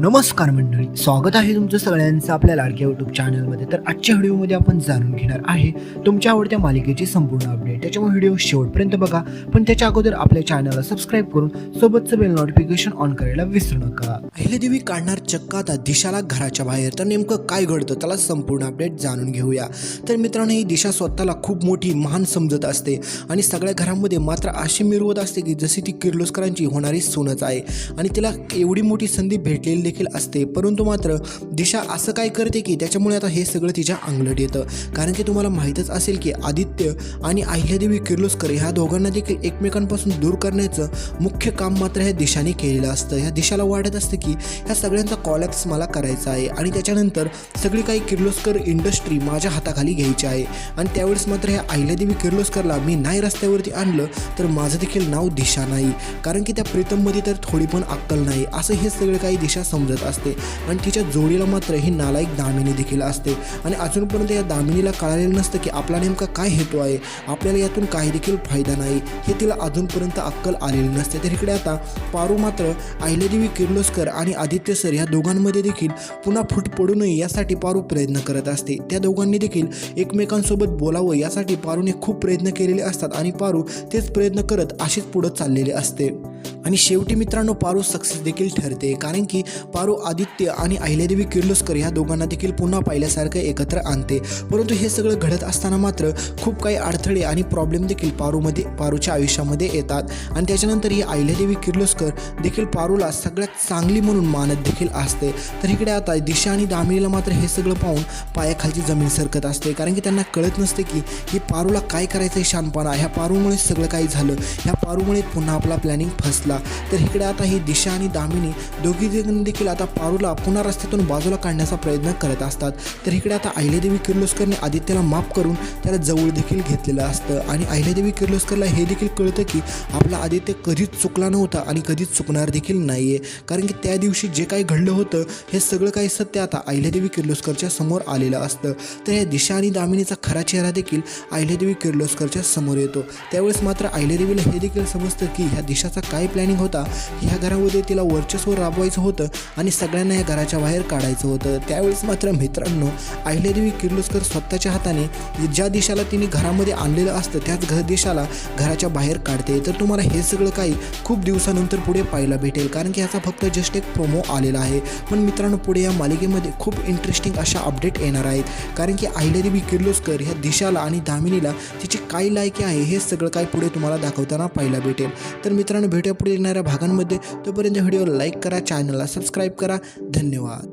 नमस्कार मंडळी स्वागत आहे तुमचं सगळ्यांचं आपल्या लाडक्या यूट्यूब चॅनलमध्ये तर आजच्या व्हिडिओमध्ये आपण जाणून घेणार आहे तुमच्या आवडत्या मालिकेची संपूर्ण अपडेट त्याच्यामुळे व्हिडिओ शेवटपर्यंत बघा पण त्याच्या अगोदर आपल्या चॅनलला सबस्क्राईब करून सोबतचं बेल नोटिफिकेशन ऑन करायला विसरू नका. अहिल्यादेवी काढणार चक्क आता दिशाला घराच्या बाहेर. तर नेमकं काय घडतं त्याला संपूर्ण अपडेट जाणून घेऊया. तर मित्रांनो ही दिशा स्वतःला खूप मोठी महान समजत असते आणि सगळ्या घरांमध्ये मात्र अशी मिरवत असते की जशी ती किर्लोस्करांची होणारी सोनच आहे आणि तिला एवढी मोठी संधी भेटलेली देखील असते. परंतु मात्र दिशा असं काय करते की त्याच्यामुळे आता हे सगळं तिच्या अंगलट येतं. कारण की तुम्हाला माहीतच असेल की आदित्य आणि अहिल्यादेवी किर्लोस्कर ह्या दोघांना देखील एकमेकांपासून दूर करण्याचं मुख्य काम मात्र ह्या दिशाने केलेलं असतं. ह्या दिशाला वाटत असतं की ह्या सगळ्यांचा कॉलॅप्स मला करायचा आहे. आणि त्याच्यानंतर सगळी काही किर्लोस्कर इंडस्ट्री माझ्या हाताखाली घ्यायची आहे. आणि त्यावेळेस मात्र ह्या अहिल्यादेवी किर्लोस्करला मी नाही रस्त्यावरती आणलं तर माझं देखील नाव दिशा नाही. कारण की त्या प्रीतममध्ये तर थोडी पण अक्कल नाही. असं हे सगळं काही दिशा समजत असते. आणि तिच्या जोडीला मात्र ही नालायक दामिनी देखील असते. आणि अजूनपर्यंत या दामिनीला कळालेलं नसतं की आपला नेमका काय हेतू आहे. आपल्याला यातून काही देखील फायदा नाही. हे तिला अजूनपर्यंत अक्कल आलेली नसते. तर इकडे आता पारू मात्र अहिल्यादेवी किर्लोस्कर आणि आदित्य सर या दोघांमध्ये देखील पुन्हा फूट पडू नये यासाठी पारू प्रयत्न करत असते. त्या दोघांनी देखील एकमेकांसोबत बोलावं यासाठी पारूने खूप प्रयत्न केलेले असतात आणि पारू तेच प्रयत्न करत अशीच पुढं चाललेले असते. आणि शेवटी मित्रांनो पारू सक्सेस देखील ठरते. कारण की पारू आदित्य आणि अहिल्यादेवी किर्लोस्कर ह्या दोघांना देखील पुन्हा पाहिल्यासारखं एकत्र आणते. परंतु हे सगळं घडत असताना मात्र खूप काही अडथळे आणि प्रॉब्लेम देखील पारूमध्ये पारूच्या आयुष्यामध्ये येतात. आणि त्याच्यानंतर ही अहिल्यादेवी किर्लोस्कर देखील पारूला सगळ्यात चांगली म्हणून मानत देखील असते. तर इकडे आता दिशा आणि दामिनीला मात्र हे सगळं पाहून पायाखालची जमीन सरकत असते. कारण की त्यांना कळत नसते की ही पारूला काय करायचं आहे शानपणा. ह्या पारूमुळे सगळं काही झालं. ह्या पारूमुळे पुन्हा आपला प्लॅनिंग फसला. तर इकडे आता ही दिशा आणि दामिनी दोघी देखील आता पारूला पुन्हा रस्त्यातून बाजूला काढण्याचा प्रयत्न करत असतात. तर इकडे आता अहिल्यादेवी किर्लोस्करने आदित्यला माफ करून त्याला जवळ देखील घेतलेलं असतं. आणि अहिल्यादेवी किर्लोस्करला हे देखील कळतं की आपला आदित्य कधीच चुकला नव्हता आणि कधीच चुकणार देखील नाही आहे कारण की त्या दिवशी जे काही घडलं होतं हे सगळं काही सत्य आता अहिल्यादेवी किर्लोस्करच्या समोर आलेलं असतं. तर या दिशा आणि दामिनीचा खरा चेहरा देखील अहिल्यादेवी किर्लोस्करच्या समोर येतो. त्यावेळेस मात्र अहिल्यादेवीला हे देखील समजतं की ह्या दिशाचा काय प्लॅनिंग होता ह्या घरामध्ये तिला वर्चस्व राबवायचं होतं आणि सगळ्यांना या घराच्या बाहेर काढायचं होतं. त्यावेळेस मात्र मित्रांनो अहिल्यादेवी किर्लोस्कर स्वतःच्या हाताने ज्या दिशाला तिने घरामध्ये आणलेलं असतं त्याच घर दिशाला घराच्या बाहेर काढते. तर तुम्हाला हे सगळं काही खूप दिवसानंतर पुढे पाहायला भेटेल कारण की ह्याचा फक्त जस्ट एक प्रोमो आलेला आहे. पण मित्रांनो पुढे या मालिकेमध्ये खूप इंटरेस्टिंग अशा अपडेट येणार आहेत. कारण की अहिल्यादेवी किर्लोस्कर ह्या दिशाला आणि दामिनीला तिची काय लायकी आहे हे सगळं काही पुढे तुम्हाला दाखवताना पाहायला भेटेल. तर मित्रांनो भेटूया पुढे येणाऱ्या भागांमध्ये तोपर्यंत व्हिडिओ लाईक करा चॅनलला सबस्क्राईब करा. धन्यवाद.